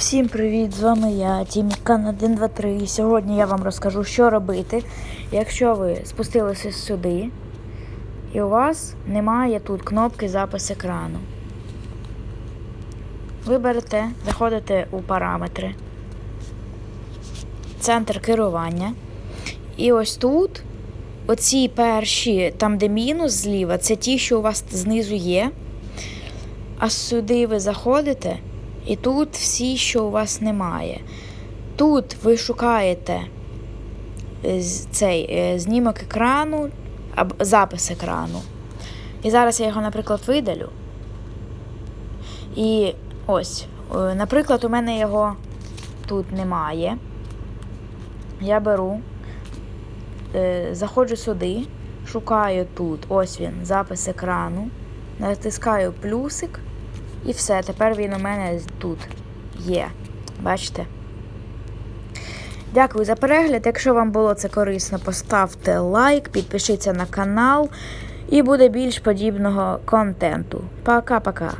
Всім привіт! З вами я, Тімікан 123. І сьогодні я вам розкажу, що робити, якщо ви спустилися сюди і у вас немає тут кнопки запис екрану. Ви берете, заходите у параметри, центр керування. І ось тут, оці перші, там де мінус зліва, це ті, що у вас знизу є. А сюди ви заходите, і тут всі, що у вас немає. Тут ви шукаєте е, цей е, знімок екрану або запис екрану. І зараз я його, наприклад, видалю. І ось, е, наприклад, у мене його тут немає. Я беру, заходжу сюди, шукаю тут, ось він, запис екрану, натискаю плюсик. І все, тепер він у мене тут є. Бачите? Дякую за перегляд. Якщо вам було це корисно, поставте лайк, підпишіться на канал і буде більш подібного контенту. Пока-пока.